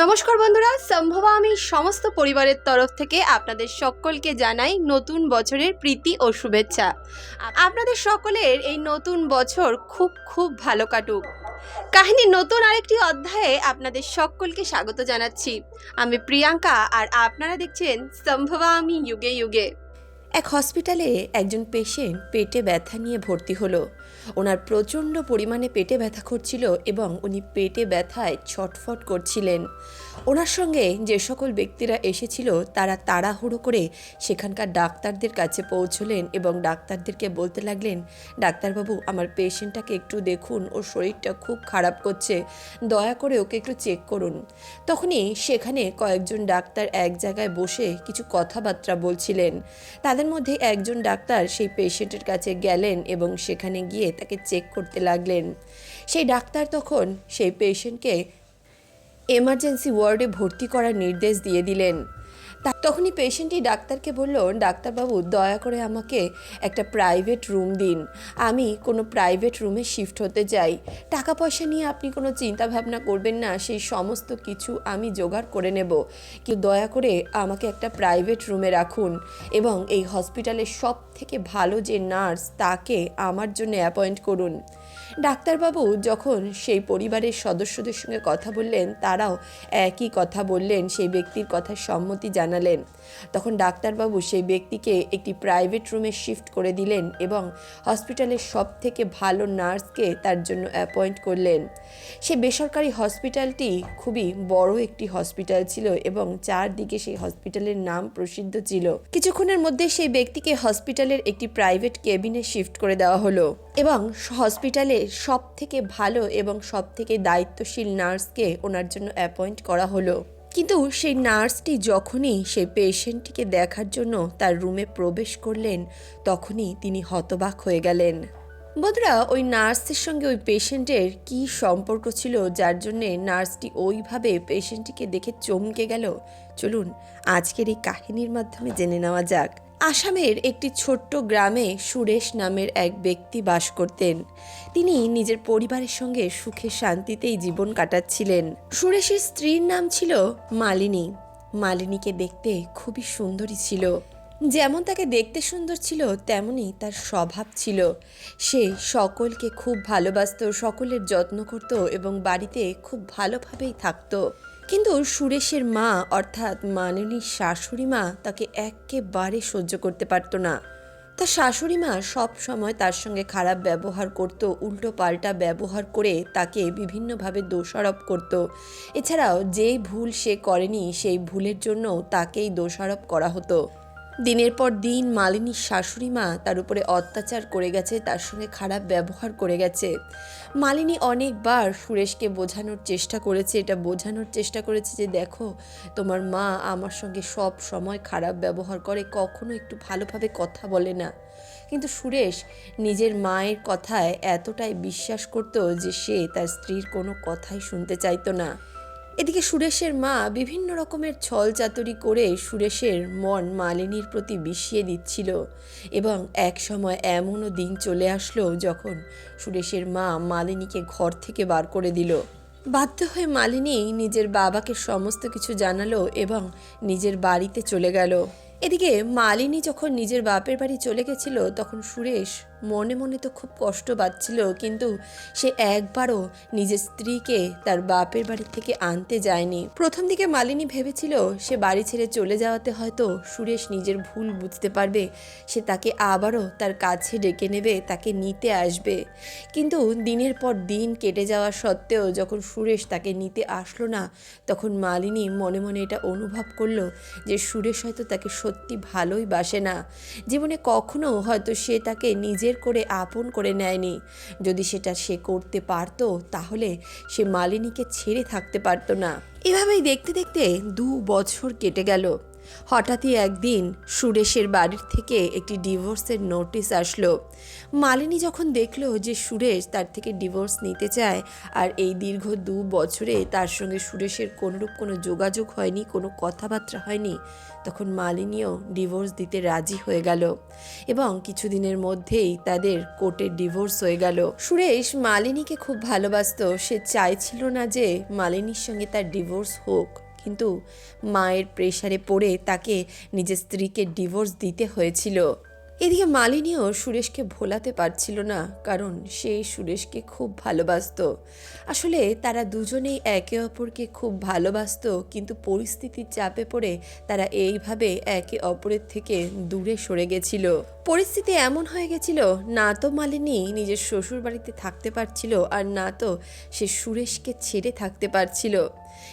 নমস্কার বন্ধুরা, সম্ভবা আমি সমস্ত পরিবারের তরফ থেকে আপনাদের সকলকে জানাই নতুন বছরের প্রীতি ও শুভেচ্ছা। আপনাদের সকলের এই নতুন বছর খুব খুব ভালো কাটুক। কাহিনীর নতুন আরেকটি অধ্যায়ে আপনাদের সকলকে স্বাগত জানাচ্ছি। আমি প্রিয়াঙ্কা আর আপনারা দেখছেন সম্ভবা আমি যুগে যুগে। এক হসপিটালে একজন পেশেন্ট পেটে ব্যথা নিয়ে ভর্তি হলো। ওনার প্রচণ্ড পরিমাণে পেটে ব্যথা করছিল এবং উনি পেটে ব্যথায় ছটফট করছিলেন। ওনার সঙ্গে যে সকল ব্যক্তিরা এসেছিল, তারা তাড়াহুড়ো করে সেখানকার ডাক্তারদের কাছে পৌঁছলেন এবং ডাক্তারদেরকে বলতে লাগলেন, ডাক্তারবাবু, আমার পেশেন্টটাকে একটু দেখুন, ওর শরীরটা খুব খারাপ করছে, দয়া করে ওকে একটু চেক করুন। তখনই সেখানে কয়েকজন ডাক্তার এক জায়গায় বসে কিছু কথাবার্তা বলছিলেন। তাদের মধ্যে একজন ডাক্তার সেই পেশেন্টের কাছে গেলেন এবং সেখানে গিয়ে তাকে চেক করতে লাগলেন। সেই ডাক্তার তখন সেই পেশেন্টকে এমার্জেন্সি ওয়ার্ডে ভর্তি করার নির্দেশ দিয়ে দিলেন। তখনই পেশেন্টই ডাক্তারকে বলল, ডাক্তারবাবু, দয়া করে আমাকে একটা প্রাইভেট রুম দিন। আমি কোনো প্রাইভেট রুমে শিফট হতে চাই। টাকা পয়সা নিয়ে আপনি কোনো চিন্তা ভাবনা করবেন না, সেই সমস্ত কিছু আমি জোগাড় করে নেব। কিন্তু দয়া করে আমাকে একটা প্রাইভেট রুমে রাখুন এবং এই হসপিটালের সব থেকে ভালো যে নার্স তাকে আমার জন্য অ্যাপয়েন্ট করুন। ডাক্তারবাবু যখন সেই পরিবারের সদস্যদের সঙ্গে কথা বললেন, তারাও একই কথা বললেন, সেই ব্যক্তির কথার সম্মতি জানালেন। তখন ডাক্তারবাবু সেই ব্যক্তিকে একটি প্রাইভেট রুমে শিফট করে দিলেন এবং হসপিটালের সব থেকে ভালো নার্সকে তার জন্য অ্যাপয়েন্ট করলেন। সে বেসরকারি হসপিটালটি খুবই বড় একটি হসপিটাল ছিল এবং চারদিকে সেই হসপিটালের নাম প্রসিদ্ধ ছিল। কিছুক্ষণের মধ্যে সেই ব্যক্তিকে হসপিটালের একটি প্রাইভেট কেবিনে শিফট করে দেওয়া হলো এবং হসপিটালে সব থেকে ভালো এবং সব থেকে দায়িত্বশীল নার্সকে ওনার জন্য অ্যাপয়েন্ট করা হলো। কিন্তু সেই নার্সটি যখনই সেই পেশেন্টটিকে দেখার জন্য তার রুমে প্রবেশ করলেন, তখনই তিনি হতবাক হয়ে গেলেন। বন্ধুরা, ওই নার্সের সঙ্গে ওই পেশেন্টের কি সম্পর্ক ছিল, যার জন্যে নার্সটি ওইভাবে পেশেন্টটিকে দেখে চমকে গেল? চলুন আজকের এই কাহিনীর মাধ্যমে জেনে নেওয়া যাক। আসামের একটি ছোট্ট গ্রামে সুরেশ নামের এক ব্যক্তি বাস করতেন। তিনি নিজের পরিবারের সঙ্গে সুখে শান্তিতেই জীবন কাটাচ্ছিলেন। সুরেশের স্ত্রীর নাম ছিল মালিনী। মালিনীকে দেখতে খুবই সুন্দরী ছিল। যেমন তাকে দেখতে সুন্দর ছিল, তেমনই তার স্বভাব ছিল। সে সকলকে খুব ভালোবাসতো, সকলের যত্ন করত এবং বাড়িতে খুব ভালোভাবেই থাকতো। কিন্তু সুরেশের মা, অর্থাৎ মাননীর শাশুড়ি মা, তাকে একেবারে সহ্য করতে পারতো না। তার শাশুড়ি মা সব সময় তার সঙ্গে খারাপ ব্যবহার করত, উল্টো পাল্টা ব্যবহার করে তাকে বিভিন্নভাবে দোষারোপ করত। এছাড়াও যেই ভুল সে করেনি, সেই ভুলের জন্য তাকেই দোষারোপ করা হতো। দিনের পর দিন মালিনীর শাশুড়ি মা তার উপরে অত্যাচার করে গেছে, তার সঙ্গে খারাপ ব্যবহার করে গেছে। মালিনী অনেকবার সুরেশকে বোঝানোর চেষ্টা করেছে, এটা বোঝানোর চেষ্টা করেছে যে, দেখো, তোমার মা আমার সঙ্গে সব সময় খারাপ ব্যবহার করে, কখনো একটু ভালোভাবে কথা বলে না। কিন্তু সুরেশ নিজের মায়ের কথায় এতটাই বিশ্বাস করত যে, সে তার স্ত্রীর কোনো কথাই শুনতে চাইতো না। এদিকে সুরেশের মা বিভিন্ন রকমের ছল চাতুরি করে সুরেশের মন মালিনীর প্রতি বিষিয়ে দিচ্ছিল এবং এক সময় এমনও দিন চলে আসলো যখন সুরেশের মা মালিনীকে ঘর থেকে বার করে দিল। বাধ্য হয়ে মালিনী নিজের বাবাকে সমস্ত কিছু জানালো এবং নিজের বাড়িতে চলে গেল। এদিকে মালিনী যখন নিজের বাপের বাড়ি চলে গেছিল তখন সুরেশ মনে মনে তো খুব কষ্ট পাচ্ছিল, কিন্তু সে একবারও নিজের স্ত্রীকে তার বাপের বাড়ি থেকে আনতে যায়নি। প্রথম দিকে মালিনী ভেবেছিল সে বাড়ি ছেড়ে চলে যাওয়াতে হয়তো সুরেশ নিজের ভুল বুঝতে পারবে, সে তাকে আবারও তার কাছে ডেকে নেবে, তাকে নিতে আসবে। কিন্তু দিনের পর দিন কেটে যাওয়া সত্ত্বেও যখন সুরেশ তাকে নিতে আসলো না, তখন মালিনী মনে মনে এটা অনুভব করল যে সুরেশ হয়তো তাকে সত্যি ভালোই বাসে না। জীবনে কখনো হয়তো সে তাকে নিজের করে আপন করে নেয়নি। যদি সেটা সে করতে পারত, তাহলে সে মালিনীকে ছেড়ে থাকতে পারত না। এভাবেই দেখতে দেখতে দু বছর কেটে গেল। হঠাৎই একদিন সুরেশের বাড়ির থেকে একটি ডিভোর্সের নোটিশ আসলো। মালিনী যখন দেখল যে সুরেশ তার থেকে ডিভোর্স নিতে চায় আর এই দীর্ঘ দু বছরে তার সঙ্গে সুরেশের কোনোরূপ কোনো যোগাযোগ হয়নি, কোনো কথাবার্তা হয়নি, তখন মালিনীও ডিভোর্স দিতে রাজি হয়ে গেল এবং কিছুদিনের মধ্যেই তাদের কোর্টে ডিভোর্স হয়ে গেল। সুরেশ মালিনীকে খুব ভালোবাসতো, সে চাইছিল না যে মালিনীর সঙ্গে তার ডিভোর্স হোক। কিন্তু মায়ের প্রেশারে পড়ে তাকে নিজের স্ত্রীকে ডিভোর্স দিতে হয়েছিল। এদিকে মালিনীও সুরেশকে ভোলাতে পারছিল না, কারণ সে সুরেশকে খুব ভালোবাসতো। আসলে তারা দুজনেই একে অপরকে খুব ভালোবাসতো, কিন্তু পরিস্থিতির চাপে পড়ে তারা এইভাবে একে অপরের থেকে দূরে সরে গেছিল। পরিস্থিতি এমন হয়ে গেছিল, না তো মালিনী নিজের শ্বশুর বাড়িতে থাকতে পারছিল, আর না তো সে সুরেশকে ছেড়ে থাকতে পারছিল।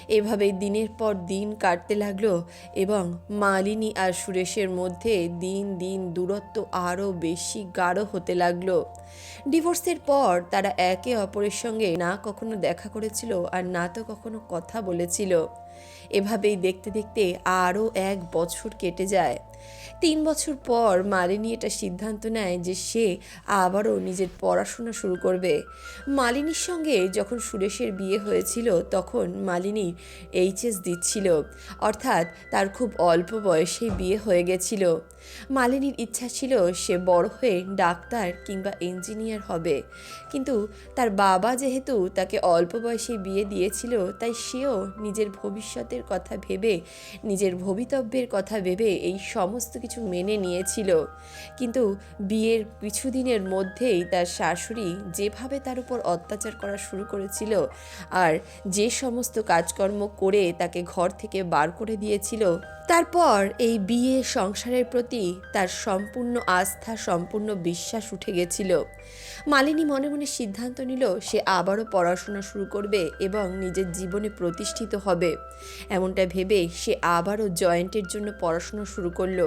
এভাবেই দিনের পর দিন কাটতে লাগল এবং মালিনী আর সুরেশের মধ্যে দিন দিন দূরত্ব আরও বেশি গাঢ় হতে লাগল। ডিভোর্সের পর তারা একে অপরের সঙ্গে না কখনো দেখা করেছিল আর না তো কখনো কথা বলেছিল। এভাবেই দেখতে দেখতে আরও এক বছর কেটে যায়। তিন বছর পর মালিনী এটা সিদ্ধান্ত নেয় যে সে আবারও নিজের পড়াশোনা শুরু করবে। মালিনীর সঙ্গে যখন সুরেশের বিয়ে হয়েছিল, তখন মালিনী এইচএস দিচ্ছিল। অর্থাৎ তার খুব অল্প বয়সে বিয়ে হয়ে গেছিল। মালিনীর ইচ্ছা ছিল সে বড় হয়ে ডাক্তার কিংবা ইঞ্জিনিয়ার হবে। কিন্তু তার বাবা যেহেতু তাকে অল্প বয়সে বিয়ে দিয়েছিল, তাই সেও নিজের ভবিষ্যতের কথা ভেবে, নিজের ভবিতব্যের কথা ভেবে এই সমস্ত কিছু মেনে নিয়েছিল। কিন্তু বিয়ের কিছুদিনের মধ্যেই তার শাশুড়ি যেভাবে তার উপর অত্যাচার করা শুরু করেছিল আর যে সমস্ত কাজকর্ম করে তাকে ঘর থেকে বার করে দিয়েছিল, তারপর এই বিয়ে সংসারের প্রতি তার সম্পূর্ণ আস্থা, সম্পূর্ণ বিশ্বাস উঠে গেছিল। মালিনী মনে মনে সিদ্ধান্ত নিল, সে আবারও পড়াশোনা শুরু করবে এবং নিজের জীবনে প্রতিষ্ঠিত হবে। এমনটা ভেবে সে আবারও জয়েন্টের জন্য পড়াশোনা শুরু করল।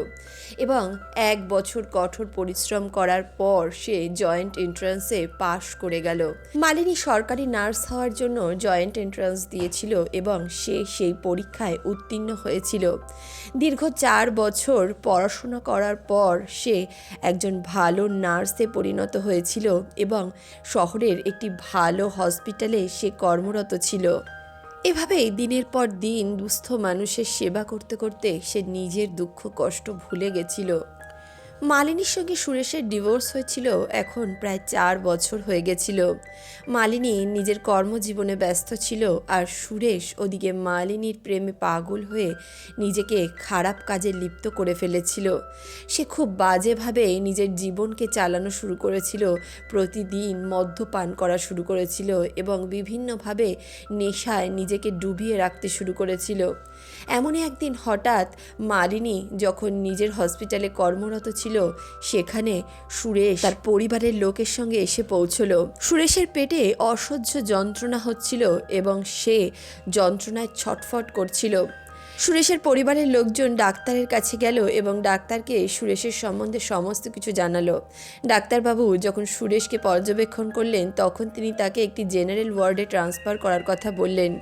এবং এক বছর কঠোর পরিশ্রম করার পর সে জয়েন্ট এন্ট্রান্সে পাশ করে গেল। মালিনী সরকারি নার্স হওয়ার জন্য জয়েন্ট এন্ট্রান্স দিয়েছিল এবং সে সেই পরীক্ষায় উত্তীর্ণ হয়েছিল। দীর্ঘ চার বছর পড়াশোনা করার পর সে একজন ভালো নার্সে পরিণত হয়েছিল এবং শহরের একটি ভালো হসপিটালে সে কর্মরত ছিল। এভাবেই দিনের পর দিন দুস্থ মানুষের সেবা করতে করতে সে নিজের দুঃখ কষ্ট ভুলে গেছিল। মালিনীর সঙ্গে সুরেশের ডিভোর্স হয়েছিল, এখন প্রায় চার বছর হয়ে গেছিল। মালিনী নিজের কর্মজীবনে ব্যস্ত ছিল আর সুরেশ ওদিকে মালিনীর প্রেমে পাগল হয়ে নিজেকে খারাপ কাজে লিপ্ত করে ফেলেছিল। সে খুব বাজেভাবে নিজের জীবনকে চালানো শুরু করেছিল, প্রতিদিন মদ্যপান করা শুরু করেছিল এবং বিভিন্নভাবে নেশায় নিজেকে ডুবিয়ে রাখতে শুরু করেছিল। এমনই একদিন হঠাৎ মালিনী যখন নিজের হসপিটালে কর্মরত ছিল সেখানে সুরেশ তার পরিবারের লোকের সঙ্গে এসে পৌঁছলো। সুরেশের পেটে অসহ্য যন্ত্রণা হচ্ছিল এবং সে যন্ত্রণায় ছটফট করছিল। সুরেশের পরিবারের লোকজন ডাক্তারের কাছে গেল এবং ডাক্তারকে সুরেশের সম্বন্ধে সমস্ত কিছু জানালো। ডাক্তারবাবু, যখন সুরেশকে পর্যবেক্ষণ করলেন, তখন তিনি তাকে একটি জেনারেল ওয়ার্ডে ট্রান্সফার করার কথা বললেন।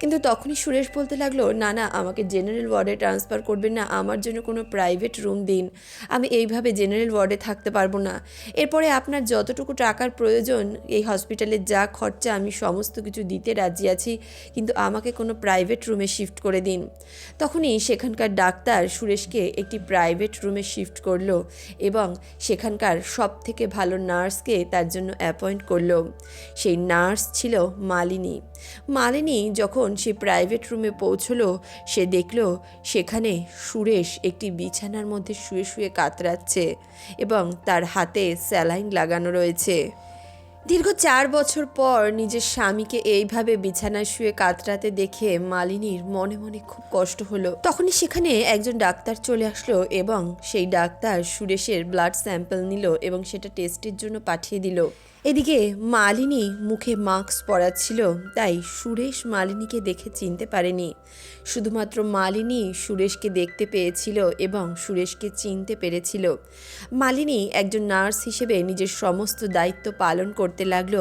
কিন্তু তখনই সুরেশ বলতে লাগল, না না, আমাকে জেনারেল ওয়ার্ডে ট্রান্সফার করবেন না, আমার জন্য কোনো প্রাইভেট রুম দিন। আমি এইভাবে জেনারেল ওয়ার্ডে থাকতে পারব না। এরপরে আপনার যতটুকু টাকার প্রয়োজন, এই হসপিটালের যা খরচা, আমি সমস্ত কিছু দিতে রাজি আছি, কিন্তু আমাকে কোনো প্রাইভেট রুমে শিফট করে দিন। তখনই সেখানকার ডাক্তার সুরেশকে একটি প্রাইভেট রুমে শিফট করল এবং সেখানকার সব থেকে ভালো নার্সকে তার জন্য অ্যাপয়েন্ট করল। সেই নার্স ছিল মালিনী। মালিনী যখন সে প্রাইভেট রুমে পৌঁছলো, সে দেখল সেখানে সুরেশ একটি বিছানার মধ্যে শুয়ে শুয়ে কাতরাচ্ছে এবং তার হাতে স্যালাইন লাগানো রয়েছে। দীর্ঘ চার বছর পর নিজের স্বামীকে এইভাবে বিছানায় শুয়ে কাতরাতে দেখে মালিনীর মনে মনে খুব কষ্ট হলো। তখনই সেখানে একজন ডাক্তার চলে আসলো এবং সেই ডাক্তার সুরেশের ব্লাড স্যাম্পল নিল এবং সেটা টেস্টের জন্য পাঠিয়ে দিল। এদিকে মালিনী মুখে মাস্ক পরাচ্ছিল, তাই সুরেশ মালিনীকে দেখে চিনতে পারেনি। শুধুমাত্র মালিনী সুরেশকে দেখতে পেয়েছিল এবং সুরেশকে চিনতে পেরেছিল। মালিনী একজন নার্স হিসেবে নিজের সমস্ত দায়িত্ব পালন করতে লাগল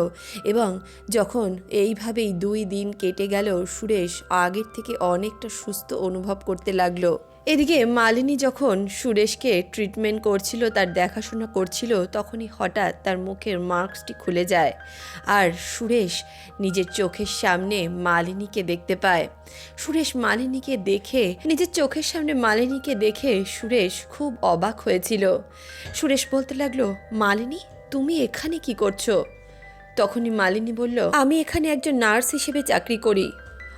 এবং যখন এইভাবেই দুই দিন কেটে গেল, সুরেশ আগের থেকে অনেকটা সুস্থ অনুভব করতে লাগল। এদিকে মালিনী যখন সুরেশকে ট্রিটমেন্ট করছিল, তার দেখাশোনা করছিল, তখনই হঠাৎ তার মুখের মাস্কটি খুলে যায় আর সুরেশ নিজের চোখের সামনে মালিনীকে দেখতে পায়। সুরেশ মালিনীকে দেখে, নিজের চোখের সামনে মালিনীকে দেখে সুরেশ খুব অবাক হয়েছিল। সুরেশ বলতে লাগল, মালিনী, তুমি এখানে কি করছ? তখনই মালিনী বলল, আমি এখানে একজন নার্স হিসেবে চাকরি করি।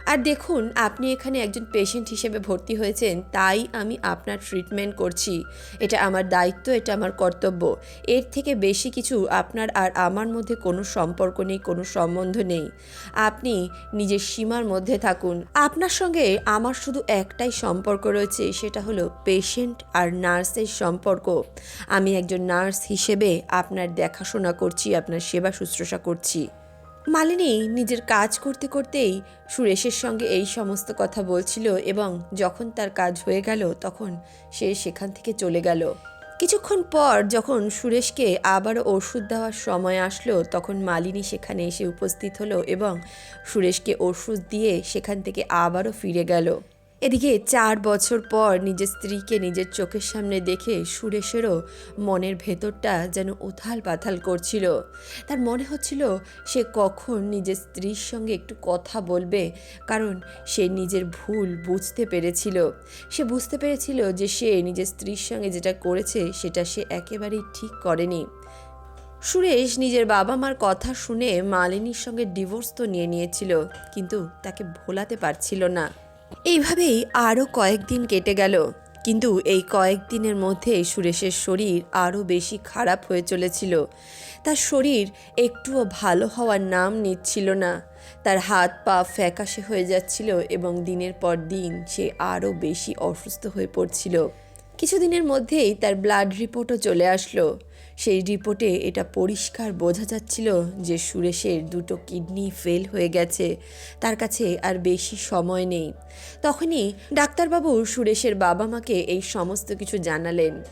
আর দেখুন, আপনি এখানে একজন পেশেন্ট হিসেবে ভর্তি হয়েছেন, তাই আমি আপনার ট্রিটমেন্ট করছি। এটা আমার দায়িত্ব, এটা আমার কর্তব্য। এর থেকে বেশি কিছু আপনার আর আমার মধ্যে কোনো সম্পর্ক নেই, কোনো সম্বন্ধ নেই। আপনি নিজের সীমার মধ্যে থাকুন। আপনার সঙ্গে আমার শুধু একটাই সম্পর্ক রয়েছে, সেটা হলো পেশেন্ট আর নার্সের সম্পর্ক। আমি একজন নার্স হিসেবে আপনার দেখাশোনা করছি, আপনার সেবা শুশ্রূষা করছি। মালিনী নিজের কাজ করতে করতেই সুরেশের সঙ্গে এই সমস্ত কথা বলছিল এবং যখন তার কাজ হয়ে গেল তখন সে সেখান থেকে চলে গেল। কিছুক্ষণ পর যখন সুরেশকে আবারও ওষুধ দেওয়ার সময় আসলো, তখন মালিনী সেখানে এসে উপস্থিত হলো এবং সুরেশকে ওষুধ দিয়ে সেখান থেকে আবারও ফিরে গেল। এদিকে চার বছর পর নিজের স্ত্রীকে নিজের চোখের সামনে দেখে সুরেশেরও মনের ভেতরটা যেন উথাল পাথাল করছিল। তার মনে হচ্ছিল সে কখন নিজের স্ত্রীর সঙ্গে একটু কথা বলবে, কারণ সে নিজের ভুল বুঝতে পেরেছিল। সে বুঝতে পেরেছিল যে সে নিজের স্ত্রীর সঙ্গে যেটা করেছে সেটা সে একেবারেই ঠিক করেনি। সুরেশ নিজের বাবা মার কথা শুনে মালিনীর সঙ্গে ডিভোর্স তো নিয়ে নিয়েছিল, কিন্তু তাকে ভোলাতে পারছিল না। এইভাবেই আরও কয়েকদিন কেটে গেল। কিন্তু এই কয়েকদিনের মধ্যে সুরেশের শরীর আরও বেশি খারাপ হয়ে চলেছিল। তার শরীর একটুও ভালো হওয়ার নাম নিচ্ছিল না। তার হাত পা ফ্যাকাশে হয়ে যাচ্ছিল এবং দিনের পর দিন সে আরও বেশি অসুস্থ হয়ে পড়ছিল। কিছুদিনের মধ্যেই তার ব্লাড রিপোর্টও চলে আসলো। সেই রিপোর্টে এটা পরিষ্কার বোঝা যাচ্ছিল যে সুরেশের দুটো কিডনি ফেল হয়ে গেছে। তার কাছে আর বেশি সময় নেই। তখনই ডাক্তারবাবু সুরেশের বাবা মাকে এই সমস্ত কিছু জানালেন।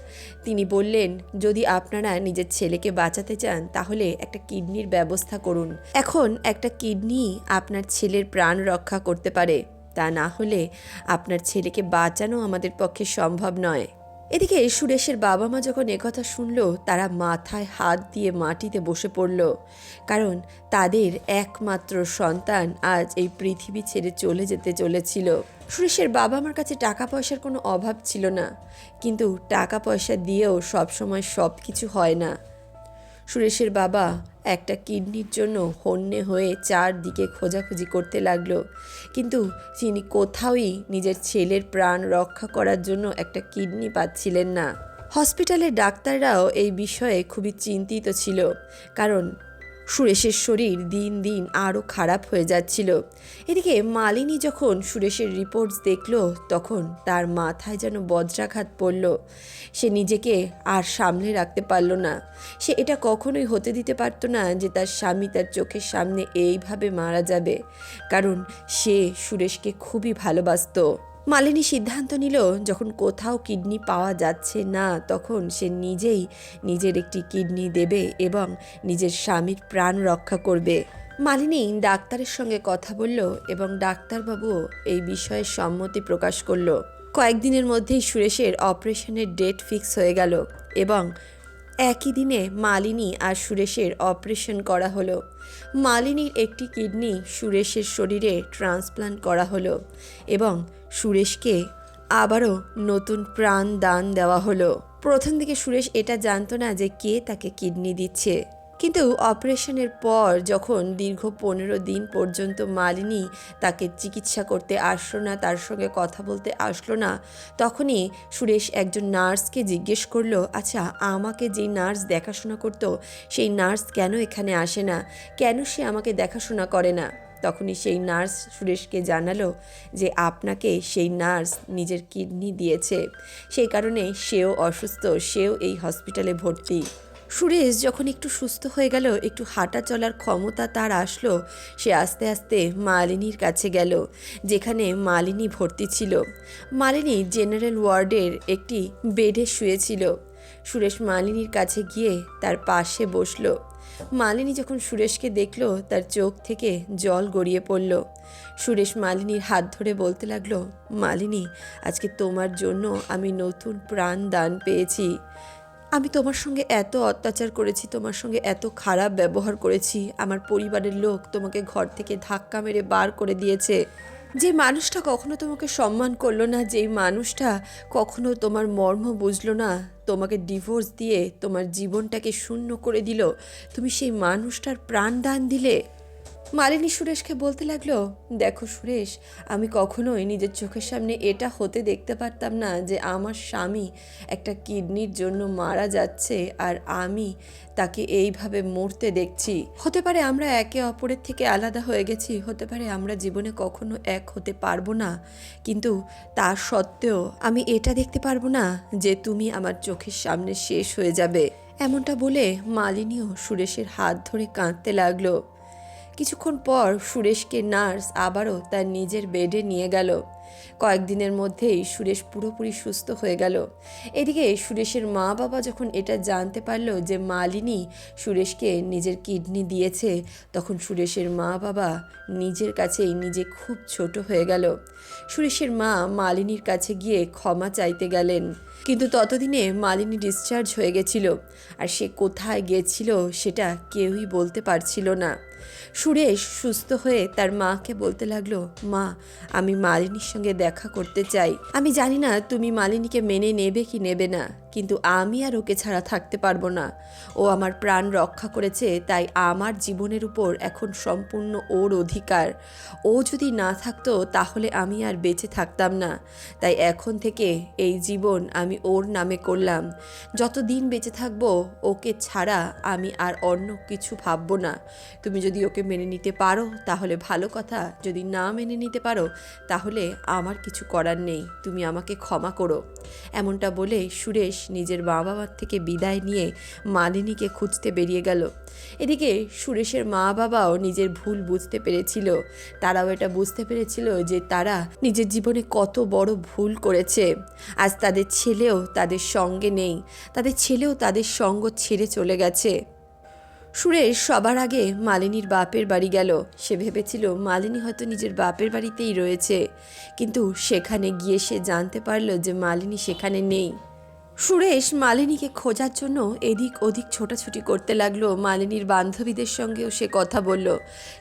তিনি বললেন, যদি আপনারা নিজের ছেলেকে বাঁচাতে চান, তাহলে একটা কিডনির ব্যবস্থা করুন। এখন একটা কিডনি আপনার ছেলের প্রাণ রক্ষা করতে পারে। তা না হলে আপনার ছেলেকে বাঁচানো আমাদের পক্ষে সম্ভব নয়। এদিকে সুরেশের বাবা মা যখন একথা শুনল, তারা মাথায় হাত দিয়ে মাটিতে বসে পড়ল। কারণ তাদের একমাত্র সন্তান আজ এই পৃথিবী ছেড়ে চলে যেতে চলেছিল। সুরেশের বাবা মার কাছে টাকা পয়সার কোনো অভাব ছিল না। কিন্তু টাকা পয়সা দিয়েও সবসময় সব কিছু হয় না। সুরেশের বাবা একটা কিডনির জন্য হন্যে হয়ে চারদিকে খোঁজাখুঁজি করতে লাগল। কিন্তু তিনি কোথাওই নিজের ছেলের প্রাণ রক্ষা করার জন্য একটা কিডনি পাচ্ছিলেন না। হসপিটালের ডাক্তাররাও এই বিষয়ে খুবই চিন্তিত ছিল, কারণ সুরেশের শরীর দিন দিন আরও খারাপ হয়ে যাচ্ছিল। এদিকে মালিনী যখন সুরেশের রিপোর্টস দেখল, তখন তার মাথায় যেন বজ্রাঘাত পড়ল। সে নিজেকে আর সামলে রাখতে পারল না। সে এটা কখনোই হতে দিতে পারতো না যে তার স্বামী তার চোখের সামনে এইভাবে মারা যাবে। কারণ সে সুরেশকে খুবই ভালোবাসতো। মালিনী সিদ্ধান্ত নিল, যখন কোথাও কিডনি পাওয়া যাচ্ছে না, তখন সে নিজেই নিজের একটি কিডনি দেবে এবং নিজের স্বামীর প্রাণ রক্ষা করবে। মালিনী ডাক্তারের সঙ্গে কথা বলল এবং ডাক্তারবাবুও এই বিষয়ে সম্মতি প্রকাশ করল। কয়েকদিনের মধ্যেই সুরেশের অপারেশনের ডেট ফিক্স হয়ে গেল এবং একই দিনে মালিনী আর সুরেশের অপারেশন করা হলো। মালিনীর একটি কিডনি সুরেশের শরীরে ট্রান্সপ্লান্ট করা হলো এবং সুরেশকে আবারও নতুন প্রাণ দান দেওয়া হলো। প্রথম দিকে সুরেশ এটা জানতো না যে কে তাকে কিডনি দিচ্ছে। কিন্তু অপারেশনের পর যখন দীর্ঘ পনেরো দিন পর্যন্ত মালিনী তাকে চিকিৎসা করতে আসলো না, তার সঙ্গে কথা বলতে আসলো না, তখনই সুরেশ একজন নার্সকে জিজ্ঞেস করল আচ্ছা আমাকে যেই নার্স দেখাশোনা করতো, সেই নার্স কেন এখানে আসে না? কেন সে আমাকে দেখাশোনা করে না? তখনই সেই নার্স সুরেশকে জানালো যে আপনাকে সেই নার্স নিজের কিডনি দিয়েছে। সেই কারণে সেও অসুস্থ, সেও এই হসপিটালে ভর্তি। সুরেশ যখন একটু সুস্থ হয়ে গেল, একটু হাঁটা চলার ক্ষমতা তার আসলো, সে আস্তে আস্তে মালিনীর কাছে গেল, যেখানে মালিনী ভর্তি ছিল। মালিনী জেনারেল ওয়ার্ডের একটি বেডে শুয়েছিল। সুরেশ মালিনীর কাছে গিয়ে তার পাশে বসল। মালিনী যখন সুরেশকে দেখল, তার চোখ থেকে জল গড়িয়ে পড়ল। সুরেশ মালিনীর হাত ধরে বলতে লাগল, মালিনী, আজকে তোমার জন্য আমি নতুন প্রাণ দান পেয়েছি। আমি তোমার সঙ্গে এত অত্যাচার করেছি, তোমার সঙ্গে এত খারাপ ব্যবহার করেছি। আমার পরিবারের লোক তোমাকে ঘর থেকে ধাক্কা মেরে বার করে দিয়েছে। যে মানুষটা কখনো তোমাকে সম্মান করল না, যেই মানুষটা কখনো তোমার মর্ম বুঝলো না, তোমাকে ডিভোর্স দিয়ে তোমার জীবনটাকে শূন্য করে দিল, তুমি সেই মানুষটার প্রাণ দান দিলে মালিনী সুরেশকে বলতে লাগল, দেখো সুরেশ, আমি কখনোই নিজের চোখের সামনে এটা হতে দেখতে পারতাম না যে আমার স্বামী একটা কিডনির জন্য মারা যাচ্ছে আর আমি তাকে এইভাবে মরতে দেখছি। হতে পারে আমরা একে অপরের থেকে আলাদা হয়ে গেছি, হতে পারে আমরা জীবনে কখনো এক হতে পারব না। কিন্তু তা সত্ত্বেও আমি এটা দেখতে পারব না যে তুমি আমার চোখের সামনে শেষ হয়ে যাবে। এমনটা বলে মালিনীও সুরেশের হাত ধরে কাঁদতে লাগল। কিছুক্ষণ পর সুরেশকে নার্স আবারও তার নিজের বেডে নিয়ে গেল। কয়েকদিনের মধ্যেই সুরেশ পুরোপুরি সুস্থ হয়ে গেল। এদিকে সুরেশের মা বাবা যখন এটা জানতে পারল যে মালিনী সুরেশকে নিজের কিডনি দিয়েছে, তখন সুরেশের মা বাবা নিজের কাছেই নিজে খুব ছোট হয়ে গেল। সুরেশের মা মালিনীর কাছে গিয়ে ক্ষমা চাইতে গেলেন। কিন্তু ততদিনে মালিনী ডিসচার্জ হয়ে গেছিল। আর সে কোথায় গেছিল সেটা কেউই বলতে পারছিল না। সুরেশ সুস্থ হয়ে তার মাকে বলতে লাগল, মা, আমি মালিনীর সঙ্গে দেখা করতে চাই। আমি জানি না তুমি মালিনীকে মেনে নেবে কি নেবে না। কিন্তু আমি আর ওকে ছাড়া থাকতে পারব না। ও আমার প্রাণ রক্ষা করেছে, তাই আমার জীবনের উপর এখন সম্পূর্ণ ওর অধিকার। ও যদি না থাকতো, তাহলে আমি আর বেঁচে থাকতাম না। তাই এখন থেকে এই জীবন আমি ওর নামে করলাম। যতদিন বেঁচে থাকব, ওকে ছাড়া আমি আর অন্য কিছু ভাববো না। তুমি যদি ওকে মেনে নিতে পারো, তাহলে ভালো কথা। যদি না মেনে নিতে পারো, তাহলে আমার কিছু করার নেই। তুমি আমাকে ক্ষমা করো। এমনটা বলে সুরেশ নিজের মা বাবার থেকে বিদায় নিয়ে মালিনীকে খুঁজতে বেরিয়ে গেল। এদিকে সুরেশের মা বাবাও নিজের ভুল বুঝতে পেরেছিল। তারাও এটা বুঝতে পেরেছিল যে তারা নিজের জীবনে কত বড় ভুল করেছে। আজ তাদের ছেলেও তাদের সঙ্গে নেই। তাদের ছেলেও তাদের সঙ্গ ছেড়ে চলে গেছে। সুরেশ সবার আগে মালিনীর বাপের বাড়ি গেল। সে ভেবেছিল মালিনী হয়তো নিজের বাপের বাড়িতেই রয়েছে। কিন্তু সেখানে গিয়ে সে জানতে পারল যে মালিনী সেখানে নেই। সুরেশ মালিনীকে খোঁজার জন্য এদিক ওদিক ছোটাছুটি করতে লাগল। মালিনীর বান্ধবীদের সঙ্গেও সে কথা বলল,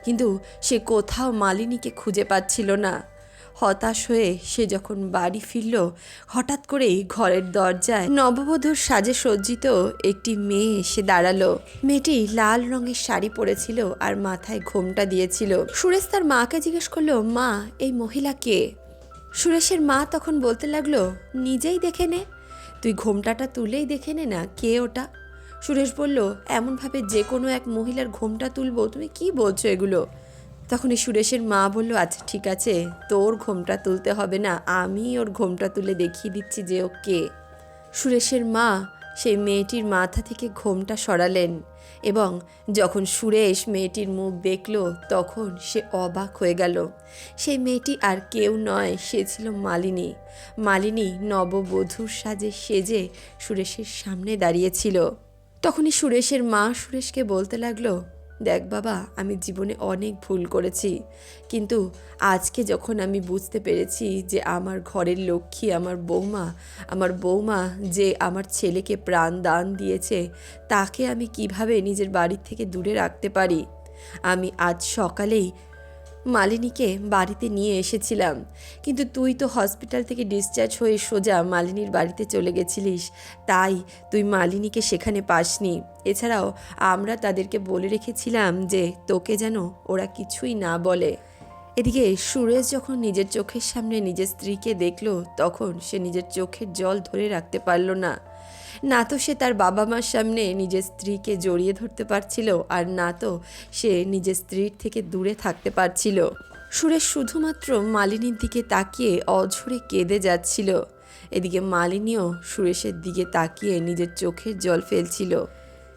কিন্তু সে কোথাও মালিনীকে খুঁজে পাচ্ছিল না। হতাশ হয়ে সে যখন বাড়ি ফিরল, হঠাৎ করেই ঘরের দরজায় নববধূর সাজে সজ্জিত একটি মেয়ে এসে দাঁড়াল। মেয়েটি লাল রঙের শাড়ি পরেছিল আর মাথায় ঘোমটা দিয়েছিল। সুরেশ তার মাকে জিজ্ঞেস করল, মা, এই মহিলা কে? সুরেশের মা তখন বলতে লাগল, নিজেই দেখে নে। তুই ঘোমটাটা তুলেই দেখে নে না কে ওটা? সুরেশ বলল, এমনভাবে যে কোনো এক মহিলার ঘোমটা তুলবো, তুমি কি বলছো এগুলো? তখনই সুরেশের মা বলল আচ্ছা ঠিক আছে, তোর ঘোমটা তুলতে হবে না, আমি ওর ঘোমটা তুলে দেখিয়ে দিচ্ছি যে ও কে। সুরেশের মা, সেই মেয়েটির মাথা থেকে ঘোমটা সরালেন। এবং যখন সুরেশ মেয়েটির মুখ দেখল, তখন সে অবাক হয়ে গেল। সেই মেয়েটি আর কেউ নয়, সে ছিল মালিনী। মালিনী নববধূর সাজে সেজে সুরেশের সামনে দাঁড়িয়েছিল। তখনই সুরেশের মা সুরেশকে বলতে লাগল দেখ বাবা, আমি জীবনে অনেক ভুল করেছি। কিন্তু আজকে যখন আমি বুঝতে পেরেছি যে আমার ঘরের লক্ষ্মী, আমার বৌমা আমার বৌমা যে আমার ছেলেকে প্রাণ দান দিয়েছে, তাকে আমি কীভাবে নিজের বাড়ির থেকে দূরে রাখতে পারি? আমি আজ সকালেই মালিনীকে বাড়িতে নিয়ে এসেছিলাম। কিন্তু তুই তো হসপিটাল থেকে ডিসচার্জ হয়ে সোজা মালিনীর বাড়িতে চলে গেছিলিস। তাই তুই মালিনীকে সেখানে পাসনি। এছাড়াও আমরা তাদেরকে বলে রেখেছিলাম যে তোকে যেন ওরা কিছুই না বলে। এদিকে সুরেশ যখন নিজের চোখের সামনে নিজের স্ত্রীকে দেখল, তখন সে নিজের চোখের জল ধরে রাখতে পারল না। না তো সে তার বাবা মার সামনে নিজের স্ত্রীকে জড়িয়ে ধরতে পারছিল আর না তো সে নিজের স্ত্রীর থেকে দূরে থাকতে পারছিল। সুরেশ শুধুমাত্র মালিনীর দিকে তাকিয়ে অঝরে কেঁদে যাচ্ছিল। এদিকে মালিনীও সুরেশের দিকে তাকিয়ে নিজের চোখের জল ফেলছিল।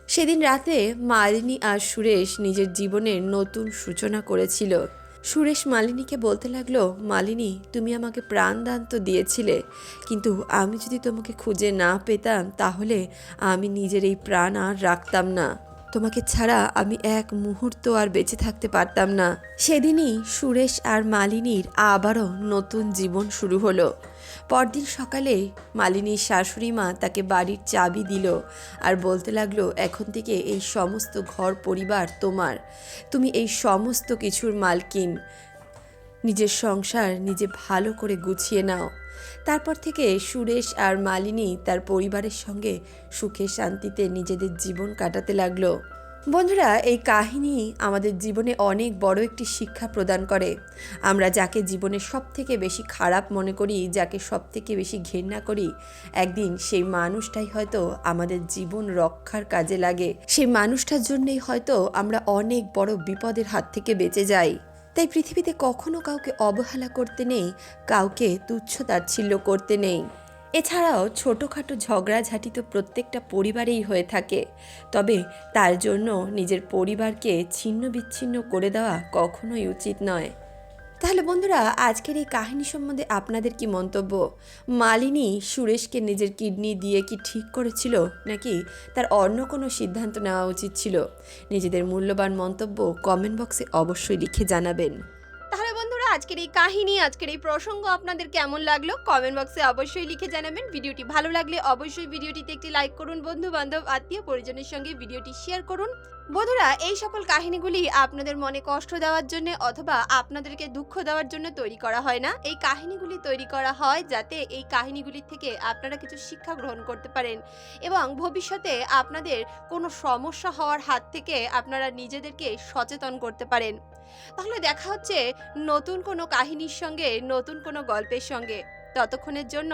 সেদিন রাতে মালিনী আর সুরেশ নিজের জীবনের নতুন সূচনা করেছিল। সুরেশ মালিনীকে বলতে লাগল, মালিনী, তুমি আমাকে প্রাণদান তো দিয়েছিলে, কিন্তু আমি যদি তোমাকে খুঁজে না পেতাম, তাহলে আমি নিজের এই প্রাণ আর রাখতাম না। তোমাকে ছাড়া আমি এক মুহূর্ত আর বেঁচে থাকতে পারতাম না। সেদিনই সুরেশ আর মালিনীর আবারও নতুন জীবন শুরু হলো। পরদিন সকালে মালিনীর শাশুড়ি মা তাকে বাড়ির চাবি দিল আর বলতে লাগল, এখন থেকে এই সমস্ত ঘর পরিবার তোমার। তুমি এই সমস্ত কিছুর মালকিন। নিজের সংসার নিজে ভালো করে গুছিয়ে নাও। তারপর থেকে সুরেশ আর মালিনী তার পরিবারের সঙ্গে সুখে শান্তিতে নিজেদের জীবন কাটাতে লাগল। বন্ধুরা, এই কাহিনী আমাদের জীবনে অনেক বড় একটি শিক্ষা প্রদান করে। আমরা যাকে জীবনে সব থেকে বেশি খারাপ মনে করি, যাকে সব থেকে বেশি ঘেন্না করি, একদিন সেই মানুষটাই হয়তো আমাদের জীবন রক্ষার কাজে লাগে। সেই মানুষটার জন্যই হয়তো আমরা অনেক বড় বিপদের হাত থেকে বেঁচে যাই। তাই পৃথিবীতে কখনো কাউকে অবহেলা করতে নেই, কাউকে তুচ্ছ তাচ্ছিল্য করতে নেই। এছাড়াও ছোটোখাটো ঝগড়াঝাটি তো প্রত্যেকটা পরিবারেই হয়ে থাকে। তবে তার জন্য নিজের পরিবারকে ছিন্ন বিচ্ছিন্ন করে দেওয়া কখনোই উচিত নয়। তাহলে বন্ধুরা, আজকের এই কাহিনী সম্বন্ধে আপনাদের কি মন্তব্য? মালিনী সুরেশকে নিজের কিডনি দিয়ে কি ঠিক করেছিল, নাকি তার অন্য কোনো সিদ্ধান্ত নেওয়া উচিত ছিল? নিজেদের মূল্যবান মন্তব্য কমেন্ট বক্সে অবশ্যই লিখে জানাবেন। তাহলে বন্ধুরা, আজকের এই কাহিনী, আজকের এই প্রসঙ্গ আপনাদের কেমন লাগল? কমেন্ট বক্সে অবশ্যই লিখে জানাবেন। ভিডিওটি ভালো লাগলে অবশ্যই ভিডিওটিতে একটি লাইক করুন বন্ধু বান্ধব আত্মীয় পরিজনের সঙ্গে ভিডিওটি শেয়ার করুন। বন্ধুরা, এই সকল কাহিনীগুলি আপনাদের মনে কষ্ট দেওয়ার জন্য অথবা আপনাদেরকে দুঃখ দেওয়ার জন্য তৈরি করা হয় না। এই কাহিনীগুলি তৈরি করা হয় যাতে এই কাহিনীগুলি থেকে আপনারা কিছু শিক্ষা গ্রহণ করতে পারেন এবং ভবিষ্যতে আপনাদের কোনো সমস্যা হওয়ার হাত থেকে আপনারা নিজেদেরকে সচেতন করতে পারেন। তাহলে দেখা হচ্ছে নতুন কোনো কাহিনীর সঙ্গে, নতুন কোনো গল্পের সঙ্গে। ততক্ষণের জন্য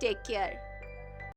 টেক কেয়ার